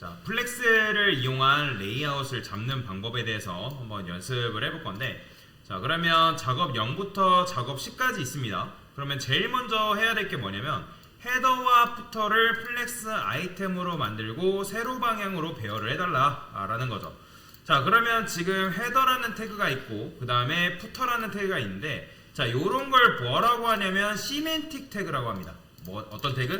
자, 플렉스를 이용한 레이아웃을 잡는 방법에 대해서 한번 연습을 해볼 건데, 자, 그러면 작업 0부터 작업 10까지 있습니다. 그러면 제일 먼저 해야 될 게 뭐냐면, 헤더와 푸터를 플렉스 아이템으로 만들고 세로 방향으로 배열을 해달라 라는 거죠. 자, 그러면 지금 헤더라는 태그가 있고, 그 다음에 푸터라는 태그가 있는데, 자, 요런 걸 뭐라고 하냐면, 시멘틱 태그라고 합니다. 뭐, 어떤 태그?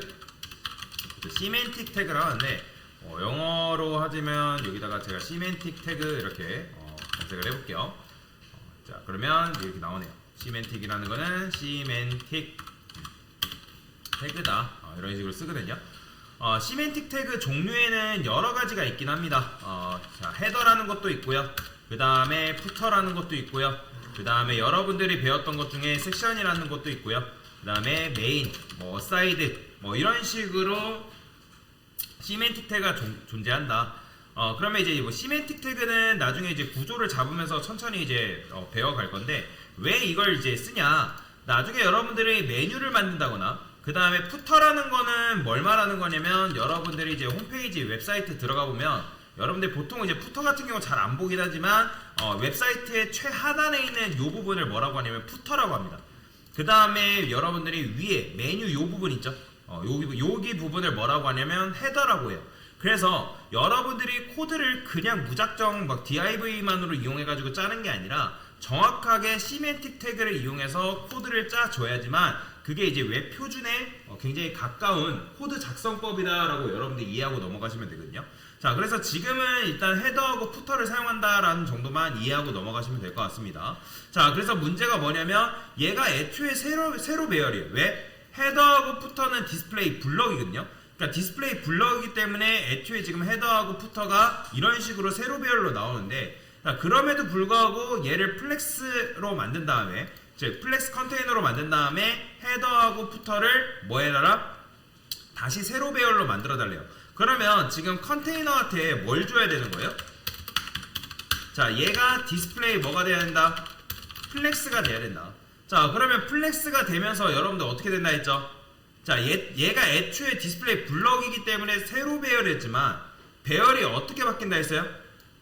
시멘틱 태그라고 하는데, 어, 영어로 하자면 여기다가 제가 시멘틱 태그 이렇게 어, 검색을 해볼게요. 어, 자 그러면 이렇게 나오네요. 시멘틱이라는 거는 시멘틱 태그다 어, 이런 식으로 쓰거든요. 어, 시멘틱 태그 종류에는 여러 가지가 있긴 합니다. 어, 자 헤더라는 것도 있고요. 그 다음에 푸터라는 것도 있고요. 그 다음에 여러분들이 배웠던 것 중에 섹션이라는 것도 있고요. 그 다음에 메인, 뭐 사이드, 뭐 이런 식으로 시멘틱 태그가 존- 존재한다. 어 그러면 이제 뭐 시멘틱 태그는 나중에 이제 구조를 잡으면서 천천히 이제 어, 배워갈 건데 왜 이걸 이제 쓰냐? 나중에 여러분들이 메뉴를 만든다거나 그 다음에 푸터라는 거는 뭘 말하는 거냐면 여러분들이 이제 홈페이지 웹사이트 들어가 보면 여러분들 보통 이제 푸터 같은 경우 잘 안 보긴 하지만 어, 웹사이트의 최하단에 있는 이 부분을 뭐라고 하냐면 푸터라고 합니다. 그 다음에 여러분들이 위에 메뉴 요 부분 있죠? 어, 여기, 여기 부분을 뭐라고 하냐면 헤더라고 해요. 그래서 여러분들이 코드를 그냥 무작정 막 DIV만으로 이용해가지고 짜는 게 아니라 정확하게 시멘틱 태그를 이용해서 코드를 짜줘야지만 그게 이제 웹 표준에 어, 굉장히 가까운 코드 작성법이다라고 여러분들 이해하고 넘어가시면 되거든요. 자, 그래서 지금은 일단 헤더하고 푸터를 사용한다라는 정도만 이해하고 넘어가시면 될 것 같습니다. 자, 그래서 문제가 뭐냐면 얘가 애초에 세로 세로 배열이에요. 왜? 헤더하고 푸터는 디스플레이 블럭이거든요. 그러니까 디스플레이 블럭이기 때문에 애초에 지금 헤더하고 푸터가 이런 식으로 세로 배열로 나오는데 자, 그럼에도 불구하고 얘를 플렉스로 만든 다음에 즉 플렉스 컨테이너로 만든 다음에 헤더하고 푸터를 뭐 해달라? 다시 세로 배열로 만들어 달래요. 그러면 지금 컨테이너한테 뭘 줘야 되는 거예요? 자, 얘가 디스플레이 뭐가 돼야 된다? 플렉스가 돼야 된다. 자, 그러면 플렉스가 되면서 여러분들 어떻게 된다 했죠? 자, 얘, 얘가 애초에 디스플레이 블럭이기 때문에 세로 배열했지만 배열이 어떻게 바뀐다 했어요?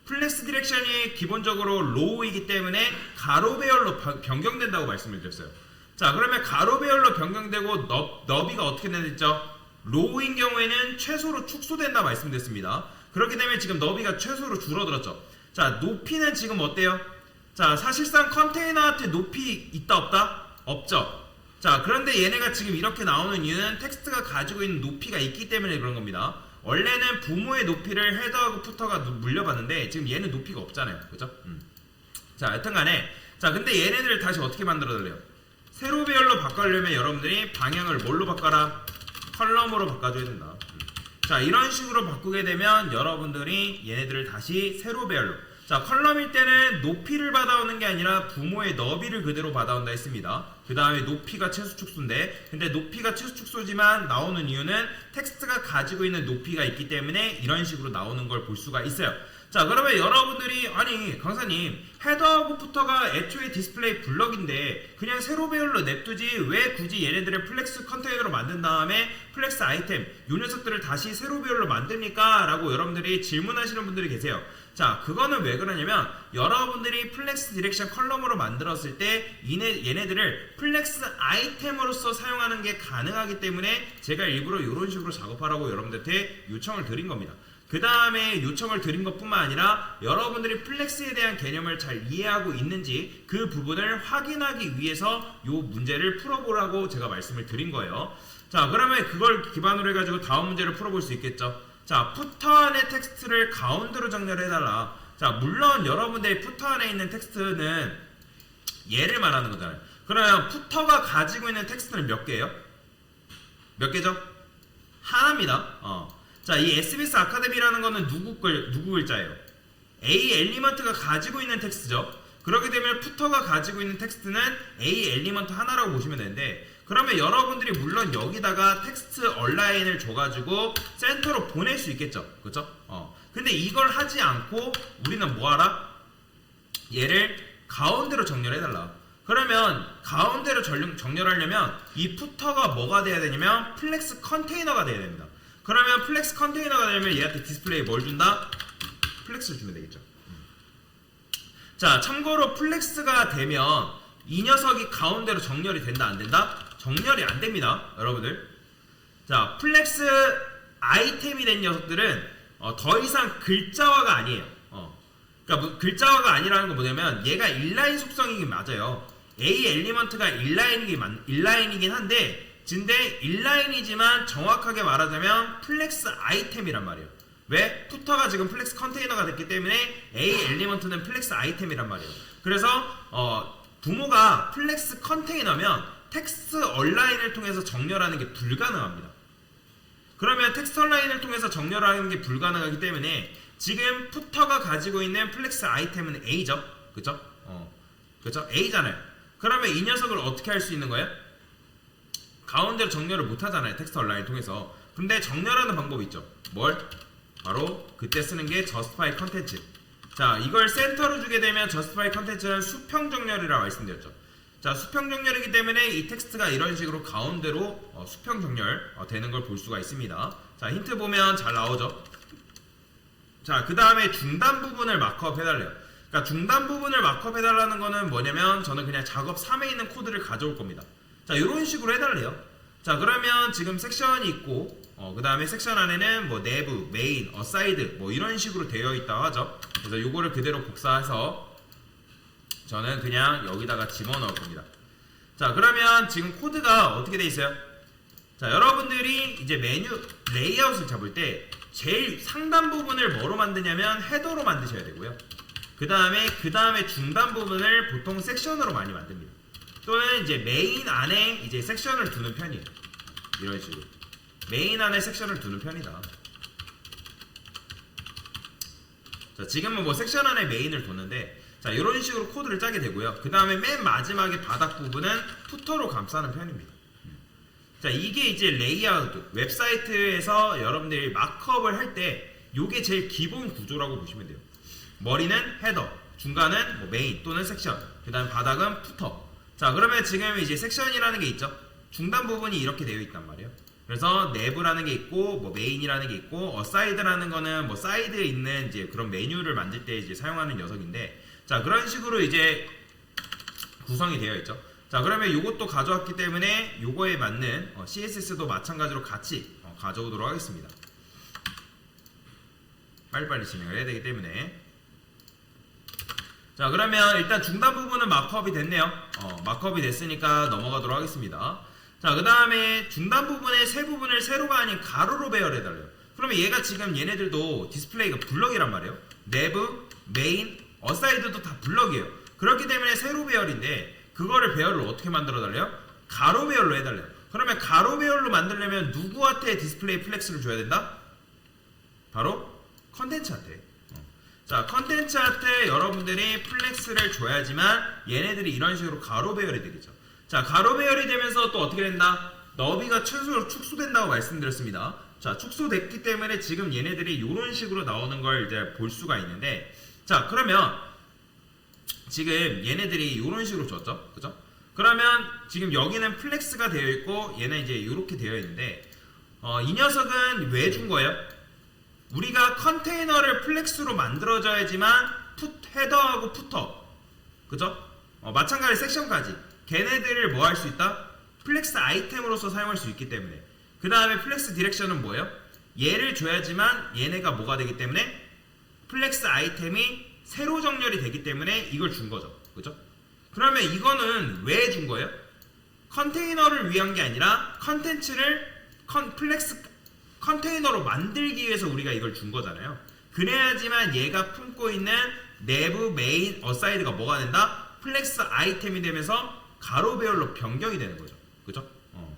플렉스 디렉션이 기본적으로 로우이기 때문에 가로 배열로 바- 변경된다고 말씀을 드렸어요. 자, 그러면 가로 배열로 변경되고 너, 너비가 어떻게 된다했죠? 로우인 경우에는 최소로 축소된다 말씀드렸습니다. 그렇기 때문에 지금 너비가 최소로 줄어들었죠. 자, 높이는 지금 어때요? 자, 사실상 컨테이너한테 높이 있다 없다? 없죠. 자, 그런데 얘네가 지금 이렇게 나오는 이유는 텍스트가 가지고 있는 높이가 있기 때문에 그런 겁니다. 원래는 부모의 높이를 헤더하고 푸터가 누- 물려봤는데 지금 얘는 높이가 없잖아요. 그죠? 음. 자, 여튼 간에 자, 근데 얘네들을 다시 어떻게 만들어달래요? 세로 배열로 바꾸려면 여러분들이 방향을 뭘로 바꿔라? 컬럼으로 바꿔줘야 된다. 음. 자, 이런 식으로 바꾸게 되면 여러분들이 얘네들을 다시 세로 배열로. 자, 컬럼일 때는 높이를 받아오는 게 아니라 부모의 너비를 그대로 받아온다 했습니다. 그 다음에 높이가 최소 축소인데, 근데 높이가 최소 축소지만 나오는 이유는 텍스트가 가지고 있는 높이가 있기 때문에 이런 식으로 나오는 걸 볼 수가 있어요. 자, 그러면 여러분들이, 아니, 강사님, 헤더하고 푸터가 애초에 디스플레이 블럭인데, 그냥 세로 배열로 냅두지, 왜 굳이 얘네들을 플렉스 컨테이너로 만든 다음에 플렉스 아이템, 요 녀석들을 다시 세로 배열로 만듭니까? 라고 여러분들이 질문하시는 분들이 계세요. 자, 그거는 왜 그러냐면, 여러분들이 플렉스 디렉션 컬럼으로 만들었을 때, 이네, 얘네들을 플렉스 아이템으로서 사용하는 게 가능하기 때문에, 제가 일부러 이런 식으로 작업하라고 여러분들한테 요청을 드린 겁니다. 그 다음에 요청을 드린 것 뿐만 아니라 여러분들이 플렉스에 대한 개념을 잘 이해하고 있는지 그 부분을 확인하기 위해서 요 문제를 풀어보라고 제가 말씀을 드린 거예요. 자, 그러면 그걸 기반으로 해가지고 다음 문제를 풀어볼 수 있겠죠. 자, 푸터 안의 텍스트를 가운데로 정렬해 달라. 자, 물론 여러분들의 푸터 안에 있는 텍스트는 얘를 말하는 거잖아요. 그러면 푸터가 가지고 있는 텍스트는 몇 개예요? 몇 개죠? 하나입니다. 어. 자, 이 SBS 아카데미라는 거는 누구 글 누구 글자예요? A 엘리먼트가 가지고 있는 텍스트죠. 그렇게 되면 푸터가 가지고 있는 텍스트는 A 엘리먼트 하나라고 보시면 되는데 그러면 여러분들이 물론 여기다가 텍스트 얼라인을 줘가지고 센터로 보낼 수 있겠죠. 그렇죠? 어. 근데 이걸 하지 않고 우리는 뭐하라? 얘를 가운데로 정렬해달라. 그러면 가운데로 전령- 정렬 하려면 이 푸터가 뭐가 돼야 되냐면 플렉스 컨테이너가 돼야 됩니다. 그러면 플렉스 컨테이너가 되면 얘한테 디스플레이 뭘 준다? 플렉스를 주면 되겠죠. 자, 참고로 플렉스가 되면 이 녀석이 가운데로 정렬이 된다 안 된다? 정렬이 안 됩니다, 여러분들. 자, 플렉스 아이템이 된 녀석들은 어, 더 이상 글자화가 아니에요. 어. 그러니까 뭐- 글자화가 아니라는 건 뭐냐면 얘가 인라인 속성이긴 맞아요. A 엘리먼트가 인라인이긴 맞- 인라인이긴 한데 근데 인라인이지만 정확하게 말하자면 플렉스 아이템이란 말이에요. 왜? 푸터가 지금 플렉스 컨테이너가 됐기 때문에 A 엘리먼트는 플렉스 아이템이란 말이에요. 그래서 어, 부모가 플렉스 컨테이너면 텍스트 얼라인을 통해서 정렬하는 게 불가능합니다. 그러면 텍스트 얼라인을 통해서 정렬하는 게 불가능하기 때문에 지금 푸터가 가지고 있는 플렉스 아이템은 A죠. 그죠? 어. 그죠? A잖아요. 그러면 이 녀석을 어떻게 할 수 있는 거예요? 가운데로 정렬을 못 하잖아요. 텍스트 얼라인 통해서. 근데 정렬하는 방법이 있죠. 뭘? 바로 그때 쓰는 게 justify 컨텐츠. 자, 이걸 센터로 주게 되면 justify 컨텐츠는 수평 정렬이라고 말씀드렸죠. 자, 수평 정렬이기 때문에 이 텍스트가 이런 식으로 가운데로 어, 수평 정렬 어, 되는 걸 볼 수가 있습니다. 자, 힌트 보면 잘 나오죠. 자, 그 다음에 중단 부분을 마크업 해달래요. 그러니까 중단 부분을 마크업 해달라는 거는 뭐냐면 저는 그냥 작업 3에 있는 코드를 가져올 겁니다. 자, 이런 식으로 해달래요. 자, 그러면 지금 섹션이 있고, 어, 그 다음에 섹션 안에는 뭐 내부, 메인, 어사이드 뭐 이런 식으로 되어 있다고 하죠. 그래서 요거를 그대로 복사해서 저는 그냥 여기다가 집어넣을 겁니다. 자, 그러면 지금 코드가 어떻게 돼 있어요? 자, 여러분들이 이제 메뉴 레이아웃을 잡을 때 제일 상단 부분을 뭐로 만드냐면 헤더로 만드셔야 되고요. 그 다음에 그 다음에 중단 부분을 보통 섹션으로 많이 만듭니다. 또는 이제 메인 안에 이제 섹션을 두는 편이에요. 이런 식으로 메인 안에 섹션을 두는 편이다. 자, 지금은 뭐 섹션 안에 메인을 뒀는데 자, 이런 식으로 코드를 짜게 되고요. 그 다음에 맨 마지막에 바닥 부분은 푸터로 감싸는 편입니다. 자, 이게 이제 레이아웃 웹사이트에서 여러분들이 마크업을 할때 요게 제일 기본 구조라고 보시면 돼요. 머리는 헤더, 중간은 뭐 메인 또는 섹션, 그 다음 바닥은 푸터. 자, 그러면 지금 이제 섹션이라는 게 있죠. 중단 부분이 이렇게 되어 있단 말이에요. 그래서 내부라는 게 있고 뭐 메인이라는 게 있고 어사이드라는 거는 뭐 사이드에 있는 이제 그런 메뉴를 만들 때 이제 사용하는 녀석인데 자, 그런 식으로 이제 구성이 되어 있죠. 자, 그러면 이것도 가져왔기 때문에 요거에 맞는 어, CSS도 마찬가지로 같이 어, 가져오도록 하겠습니다. 빨리빨리 진행을 해야 되기 때문에. 자 그러면 일단 중단 부분은 마크업이 됐네요. 어, 마크업이 됐으니까 넘어가도록 하겠습니다. 자 그 다음에 중단 부분의 세 부분을 세로가 아닌 가로로 배열해 달래요. 그러면 얘가 지금 얘네들도 디스플레이가 블럭이란 말이에요. 내부, 메인, 어사이드도 다 블럭이에요 그렇기 때문에 세로 배열인데 그거를 배열을 어떻게 만들어 달래요? 가로 배열로 해달래요 그러면 가로 배열로 만들려면 누구한테 디스플레이 플렉스를 줘야 된다? 바로 컨텐츠한테. 어. 자, 컨텐츠한테 여러분들이 플렉스를 줘야지만 얘네들이 이런 식으로 가로 배열이 되겠죠. 자, 가로 배열이 되면서 또 어떻게 된다? 너비가 최소로 축소된다고 말씀드렸습니다. 자, 축소됐기 때문에 지금 얘네들이 이런 식으로 나오는 걸 이제 볼 수가 있는데, 자, 그러면 지금 얘네들이 이런 식으로 줬죠, 그죠? 그러면 지금 여기는 플렉스가 되어 있고 얘는 이제 이렇게 되어 있는데, 어, 이 녀석은 왜 준 거예요? 우리가 컨테이너를 플렉스로 만들어줘야지만 풋 헤더하고 푸터 그죠? 어, 마찬가지 섹션까지 걔네들을 뭐 할 수 있다? 플렉스 아이템으로서 사용할 수 있기 때문에 그 다음에 플렉스 디렉션은 뭐예요? 얘를 줘야지만 얘네가 뭐가 되기 때문에 플렉스 아이템이 세로 정렬이 되기 때문에 이걸 준 거죠 그죠? 그러면 이거는 왜 준 거예요? 컨테이너를 위한 게 아니라 컨텐츠를 컨 플렉스 컨테이너로 만들기 위해서 우리가 이걸 준 거잖아요. 그래야지만 얘가 품고 있는 내부 메인 어사이드가 뭐가 된다? 플렉스 아이템이 되면서 가로 배열로 변경이 되는 거죠. 그죠? 어.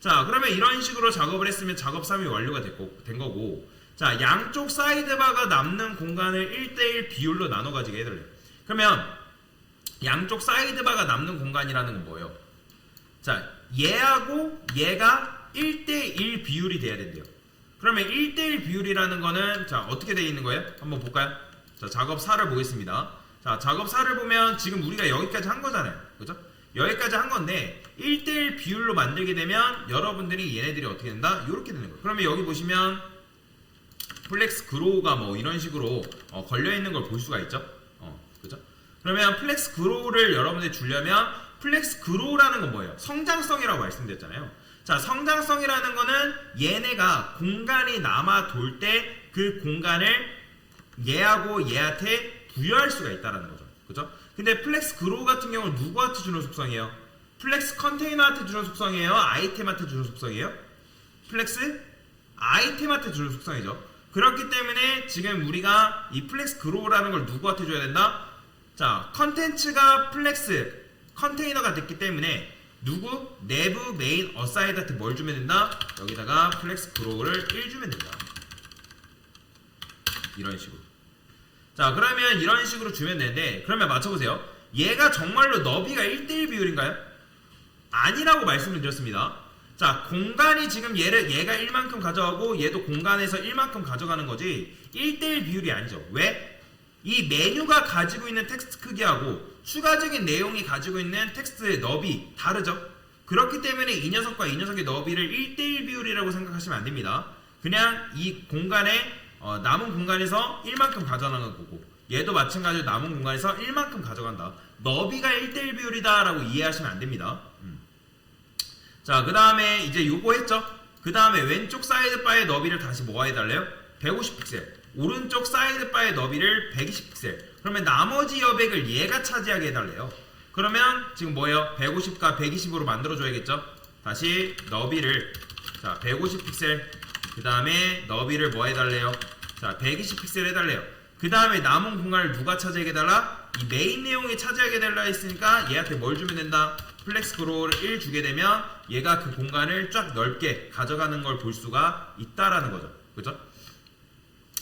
자, 그러면 이런 식으로 작업을 했으면 작업 3이 완료가 됐고, 된 거고, 자, 양쪽 사이드바가 남는 공간을 1대1 비율로 나눠 가지게 해달래요. 그러면 양쪽 사이드바가 남는 공간이라는 건 뭐예요? 자, 얘하고 얘가 1대1 비율이 돼야 된대요. 그러면 1대1 비율이라는 거는 자, 어떻게 되어 있는 거예요? 한번 볼까요? 자, 작업 4를 보겠습니다. 자, 작업 4를 보면 지금 우리가 여기까지 한 거잖아요. 그죠? 여기까지 한 건데 1대1 비율로 만들게 되면 여러분들이 얘네들이 어떻게 된다? 이렇게 되는 거예요. 그러면 여기 보시면 플렉스 그로우가 뭐 이런 식으로 어, 걸려 있는 걸 볼 수가 있죠. 어, 그죠? 그러면 플렉스 그로우를 여러분들이 주려면 플렉스 그로우라는 건 뭐예요? 성장성이라고 말씀드렸잖아요. 자, 성장성이라는 거는 얘네가 공간이 남아 돌 때 그 공간을 얘하고 얘한테 부여할 수가 있다라는 거죠. 그죠? 근데 플렉스 그로우 같은 경우는 누구한테 주는 속성이에요? 플렉스 컨테이너한테 주는 속성이에요? 아이템한테 주는 속성이에요? 플렉스 아이템한테 주는 속성이죠. 그렇기 때문에 지금 우리가 이 플렉스 그로우라는 걸 누구한테 줘야 된다? 자, 컨텐츠가 플렉스 컨테이너가 됐기 때문에 누구? 내부 메인 어사이드한테 뭘 주면 된다? 여기다가 플렉스 그로우를 1 주면 된다. 이런 식으로. 자, 그러면 이런 식으로 주면 되는데 그러면 맞춰보세요. 얘가 정말로 너비가 1대1 비율인가요? 아니라고 말씀을 드렸습니다. 자, 공간이 지금 얘를 얘가 1만큼 가져가고 얘도 공간에서 1만큼 가져가는 거지 1대1 비율이 아니죠. 왜? 이 메뉴가 가지고 있는 텍스트 크기하고 추가적인 내용이 가지고 있는 텍스트의 너비 다르죠. 그렇기 때문에 이 녀석과 이 녀석의 너비를 1대1 비율이라고 생각하시면 안 됩니다. 그냥 이 공간에 어, 남은 공간에서 1만큼 가져가는 거고 얘도 마찬가지로 남은 공간에서 1만큼 가져간다. 너비가 1대1 비율이다라고 이해하시면 안 됩니다. 음. 자, 그 다음에 이제 요거 했죠? 그 다음에 왼쪽 사이드 바의 너비를 다시 뭐 해달래요? 150픽셀. 오른쪽 사이드 바의 너비를 120픽셀. 그러면 나머지 여백을 얘가 차지하게 해달래요. 그러면 지금 뭐예요? 150과 120으로 만들어줘야겠죠? 다시 너비를 자 150픽셀 그 다음에 너비를 뭐 해달래요? 자 120픽셀 해달래요. 그 다음에 남은 공간을 누가 차지하게 해달라? 이 메인 내용이 차지하게 해달라 했으니까 얘한테 뭘 주면 된다? 플렉스 그로우를 1 주게 되면 얘가 그 공간을 쫙 넓게 가져가는 걸 볼 수가 있다라는 거죠. 그죠?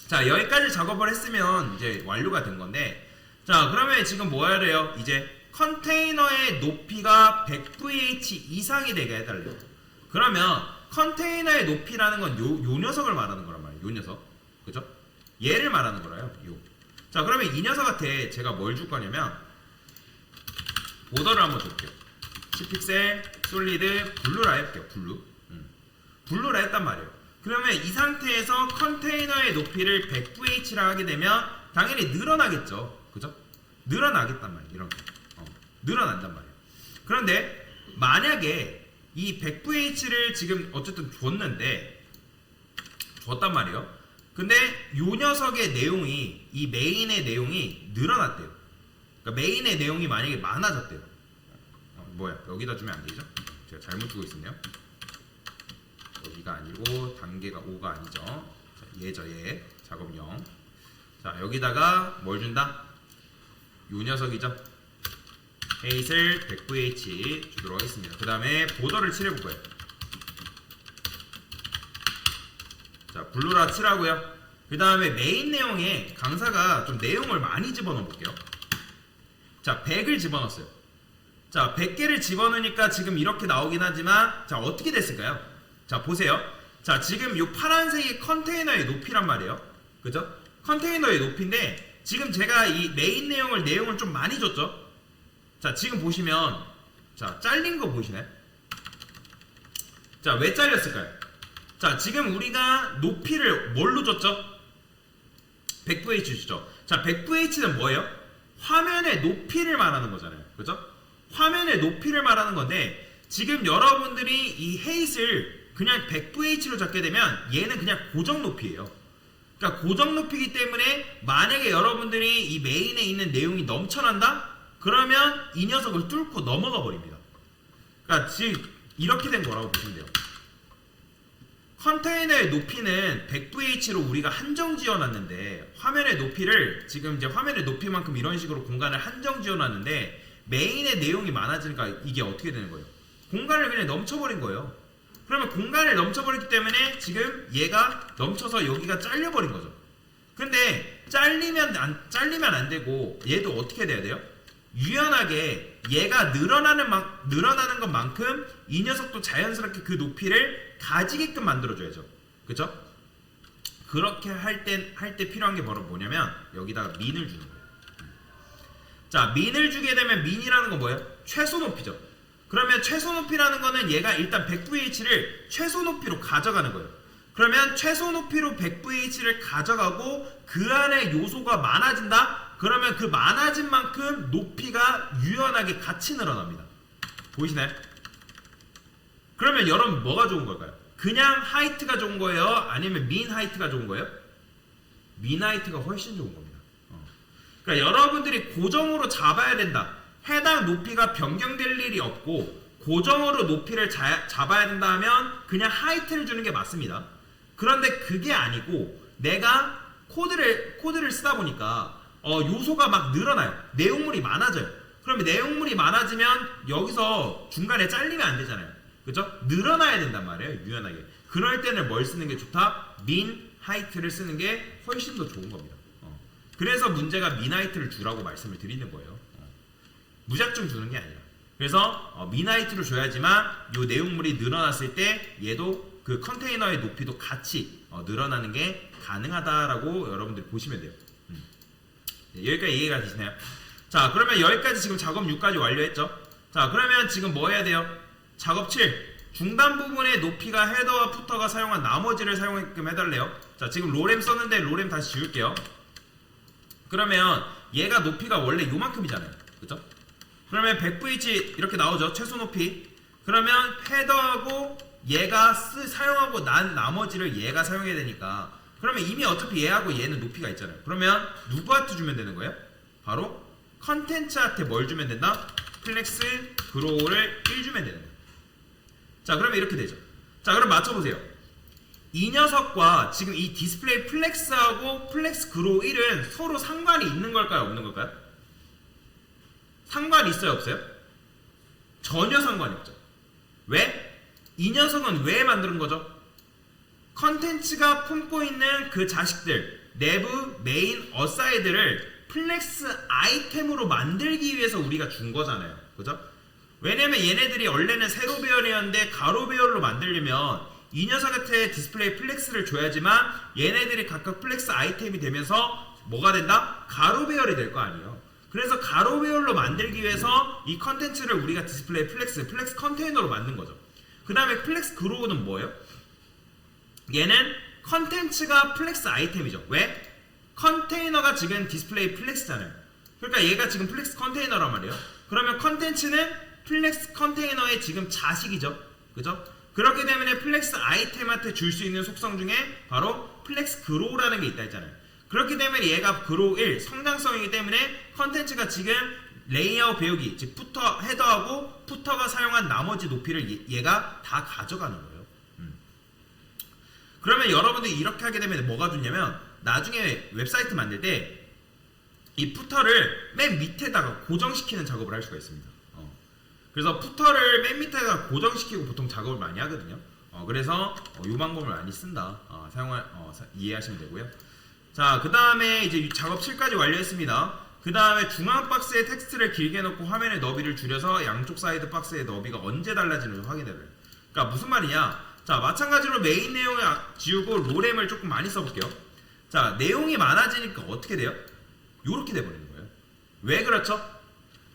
자 여기까지 작업을 했으면 이제 완료가 된 건데 자 그러면 지금 뭐 해야 돼요? 이제 컨테이너의 높이가 100VH 이상이 되게 해달래요. 그러면 컨테이너의 높이라는 건 요 요 녀석을 말하는 거란 말이에요. 요 녀석. 그죠? 얘를 말하는 거라요. 요. 자 그러면 이 녀석한테 제가 뭘 줄 거냐면 보더를 한번 줄게요. 10픽셀 솔리드 블루라 해볼게요. 블루. 음. 블루라 했단 말이에요. 그러면 이 상태에서 컨테이너의 높이를 100VH라 하게 되면 당연히 늘어나겠죠. 그죠? 늘어나겠단 말이에요. 이런 게. 어, 늘어난단 말이에요. 그런데 만약에 이 100VH를 지금 어쨌든 줬는데 줬단 말이에요. 근데 요 녀석의 내용이 이 메인의 내용이 늘어났대요. 그러니까 메인의 내용이 만약에 많아졌대요. 어, 뭐야? 여기다 주면 안 되죠? 제가 잘못 주고 있었네요. 여기가 아니고 단계가 5가 아니죠. 자, 얘죠 얘 작업 0. 자 여기다가 뭘 준다? 요 녀석이죠. 헤이슬 100VH 주도록 하겠습니다. 그 다음에 보더를 칠해볼 거예요. 자 블루라 칠하고요. 그 다음에 메인 내용에 강사가 좀 내용을 많이 집어넣어 볼게요. 자 100을 집어넣었어요. 자 100개를 집어넣으니까 지금 이렇게 나오긴 하지만 자 어떻게 됐을까요? 자 보세요. 자 지금 이 파란색이 컨테이너의 높이란 말이에요. 그죠? 컨테이너의 높이인데 지금 제가 이 메인 내용을 내용을 좀 많이 줬죠. 자 지금 보시면 자 잘린 거 보이시나요? 자 왜 잘렸을까요? 자 지금 우리가 높이를 뭘로 줬죠? 100VH 주죠. 자 100VH는 뭐예요? 화면의 높이를 말하는 거잖아요. 그죠? 화면의 높이를 말하는 건데 지금 여러분들이 이 헤이스를 그냥 100VH로 잡게 되면 얘는 그냥 고정 높이예요. 그러니까 고정 높이기 때문에 만약에 여러분들이 이 메인에 있는 내용이 넘쳐난다? 그러면 이 녀석을 뚫고 넘어가 버립니다. 그러니까 지금 이렇게 된 거라고 보시면 돼요. 컨테이너의 높이는 100VH로 우리가 한정 지어놨는데 화면의 높이를 지금 이제 화면의 높이만큼 이런 식으로 공간을 한정 지어놨는데 메인의 내용이 많아지니까 이게 어떻게 되는 거예요? 공간을 그냥 넘쳐버린 거예요. 그러면 공간을 넘쳐버렸기 때문에 지금 얘가 넘쳐서 여기가 잘려버린 거죠. 근데 잘리면 안 잘리면 안 되고 얘도 어떻게 돼야 돼요? 유연하게 얘가 늘어나는 만 늘어나는 것만큼 이 녀석도 자연스럽게 그 높이를 가지게끔 만들어줘야죠. 그죠? 그렇게 할 때 할 때 필요한 게 바로 뭐냐면 여기다가 민을 주는 거예요. 자, 민을 주게 되면 민이라는 건 뭐예요? 최소 높이죠. 그러면 최소 높이라는 거는 얘가 일단 100VH를 최소 높이로 가져가는 거예요. 그러면 최소 높이로 100VH를 가져가고 그 안에 요소가 많아진다? 그러면 그 많아진 만큼 높이가 유연하게 같이 늘어납니다. 보이시나요? 그러면 여러분 뭐가 좋은 걸까요? 그냥 하이트가 좋은 거예요? 아니면 민 하이트가 좋은 거예요? 민 하이트가 훨씬 좋은 겁니다. 어. 그러니까 여러분들이 고정으로 잡아야 된다. 해당 높이가 변경될 일이 없고 고정으로 높이를 자- 잡아야 된다 하면 그냥 하이트를 주는 게 맞습니다. 그런데 그게 아니고 내가 코드를 코드를 쓰다 보니까 어, 요소가 막 늘어나요. 내용물이 많아져요. 그러면 내용물이 많아지면 여기서 중간에 잘리면 안 되잖아요. 그죠? 늘어나야 된단 말이에요. 유연하게. 그럴 때는 뭘 쓰는 게 좋다? 민 하이트를 쓰는 게 훨씬 더 좋은 겁니다. 어. 그래서 문제가 민 하이트를 주라고 말씀을 드리는 거예요. 어. 무작정 주는 게 아니라. 그래서 어, 미나이트를 줘야지만 이 내용물이 늘어났을 때 얘도 그 컨테이너의 높이도 같이 어, 늘어나는 게 가능하다라고 여러분들이 보시면 돼요. 음. 네, 여기까지 이해가 되시나요? 자 그러면 여기까지 지금 작업 6까지 완료했죠? 자 그러면 지금 뭐 해야 돼요? 작업 7 중단 부분의 높이가 헤더와 푸터가 사용한 나머지를 사용하게끔 해달래요. 자 지금 로렘 썼는데 로렘 다시 지울게요. 그러면 얘가 높이가 원래 요만큼이잖아요. 그죠? 그러면 100VH 이렇게 나오죠. 최소 높이. 그러면 헤더하고 얘가 쓰, 사용하고 난 나머지를 얘가 사용해야 되니까 그러면 이미 어차피 얘하고 얘는 높이가 있잖아요. 그러면 누구한테 주면 되는 거예요? 바로 컨텐츠한테 뭘 주면 된다? 플렉스 그로우를 1 주면 되는 거예요. 자 그러면 이렇게 되죠. 자 그럼 맞춰보세요. 이 녀석과 지금 이 디스플레이 플렉스하고 플렉스 그로우 1은 서로 상관이 있는 걸까요? 없는 걸까요? 상관이 있어요? 없어요? 전혀 상관이 없죠. 왜? 이 녀석은 왜 만드는 거죠? 컨텐츠가 품고 있는 그 자식들 내부 메인 어사이드를 플렉스 아이템으로 만들기 위해서 우리가 준 거잖아요. 그죠? 왜냐면 얘네들이 원래는 세로 배열이었는데 가로 배열로 만들려면 이 녀석한테 디스플레이 플렉스를 줘야지만 얘네들이 각각 플렉스 아이템이 되면서 뭐가 된다? 가로 배열이 될 거 아니에요. 그래서 가로 배열로 만들기 위해서 이 컨텐츠를 우리가 디스플레이 플렉스, 플렉스 컨테이너로 만든 거죠. 그 다음에 플렉스 그로우는 뭐예요? 얘는 컨텐츠가 플렉스 아이템이죠. 왜? 컨테이너가 지금 디스플레이 플렉스잖아요. 그러니까 얘가 지금 플렉스 컨테이너란 말이에요. 그러면 컨텐츠는 플렉스 컨테이너의 지금 자식이죠. 그죠? 그렇기 때문에 플렉스 아이템한테 줄 수 있는 속성 중에 바로 플렉스 그로우라는 게 있다 했잖아요. 그렇기 때문에 얘가 그로우 1 성장성이기 때문에 컨텐츠가 지금 레이아웃 배우기 즉 푸터 헤더하고 푸터가 사용한 나머지 높이를 얘- 얘가 다 가져가는 거예요. 음. 그러면 여러분들이 이렇게 하게 되면 뭐가 좋냐면 나중에 웹사이트 만들 때 이 푸터를 맨 밑에다가 고정시키는 작업을 할 수가 있습니다. 어. 그래서 푸터를 맨 밑에다가 고정시키고 보통 작업을 많이 하거든요. 어, 그래서 어, 이 방법을 많이 쓴다. 어, 사용할 어, 사- 이해하시면 되고요. 자, 그 다음에 이제 작업 7까지 완료했습니다. 그 다음에 중앙 박스에 텍스트를 길게 넣고 화면의 너비를 줄여서 양쪽 사이드 박스의 너비가 언제 달라지는지 확인해요. 그러니까 무슨 말이냐? 자, 마찬가지로 메인 내용을 아- 지우고 로렘을 조금 많이 써볼게요. 자, 내용이 많아지니까 어떻게 돼요? 요렇게 돼버리는 거예요. 왜 그렇죠?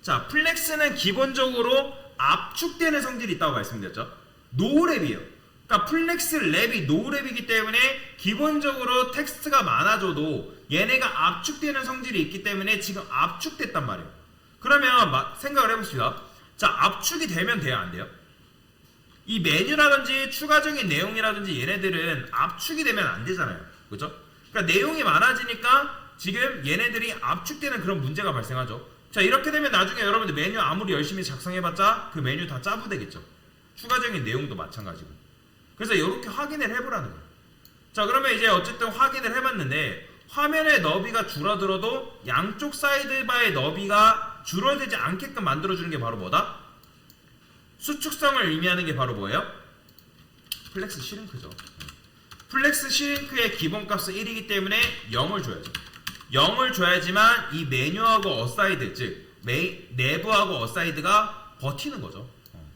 자, 플렉스는 기본적으로 압축되는 성질이 있다고 말씀드렸죠. 노랩이에요. 그러니까 플렉스 랩이 노랩이기 때문에 기본적으로 텍스트가 많아져도 얘네가 압축되는 성질이 있기 때문에 지금 압축됐단 말이에요. 그러면 마- 생각을 해봅시다. 자, 압축이 되면 돼요, 안 돼요? 이 메뉴라든지 추가적인 내용이라든지 얘네들은 압축이 되면 안 되잖아요. 그죠? 그러니까 내용이 많아지니까 지금 얘네들이 압축되는 그런 문제가 발생하죠. 자, 이렇게 되면 나중에 여러분들 메뉴 아무리 열심히 작성해봤자 그 메뉴 다 짜부되겠죠. 추가적인 내용도 마찬가지고. 그래서 이렇게 확인을 해보라는 거예요. 자, 그러면 이제 어쨌든 확인을 해봤는데 화면의 너비가 줄어들어도 양쪽 사이드바의 너비가 줄어들지 않게끔 만들어주는 게 바로 뭐다? 수축성을 의미하는 게 바로 뭐예요? 플렉스 시링크죠. 플렉스 시링크의 기본값은 1이기 때문에 0을 줘야죠. 0을 줘야지만 이 메뉴하고 어사이드 즉 메, 내부하고 어사이드가 버티는 거죠. 어.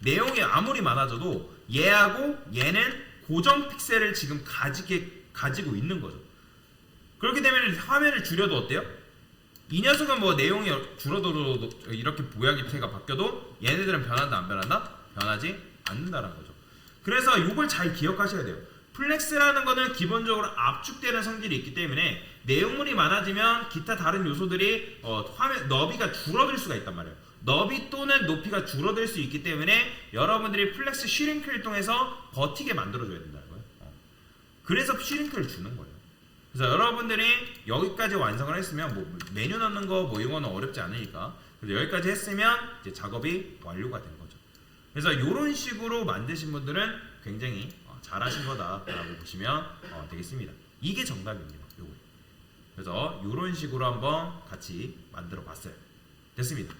내용이 아무리 많아져도 얘하고 얘는 고정 픽셀을 지금 가지게 가지고 있는 거죠. 그렇기 때문에 화면을 줄여도 어때요? 이 녀석은 뭐 내용이 줄어들어도 이렇게 모양 형태가 바뀌어도 얘네들은 변한다 안 변한다? 변하지 않는다는 거죠. 그래서 이걸 잘 기억하셔야 돼요. 플렉스라는 거는 기본적으로 압축되는 성질이 있기 때문에 내용물이 많아지면 기타 다른 요소들이 어, 화면 너비가 줄어들 수가 있단 말이에요. 너비 또는 높이가 줄어들 수 있기 때문에 여러분들이 플렉스 슈링크를 통해서 버티게 만들어줘야 된다는 거예요. 어. 그래서 슈링크를 주는 거예요. 그래서 여러분들이 여기까지 완성을 했으면 뭐 메뉴 넣는 거 뭐 이거는 어렵지 않으니까 그래서 여기까지 했으면 이제 작업이 완료가 된 거죠. 그래서 이런 식으로 만드신 분들은 굉장히 어, 잘하신 거다라고 보시면 어, 되겠습니다. 이게 정답입니다. 요거. 그래서 이런 식으로 한번 같이 만들어 봤어요. 됐습니다.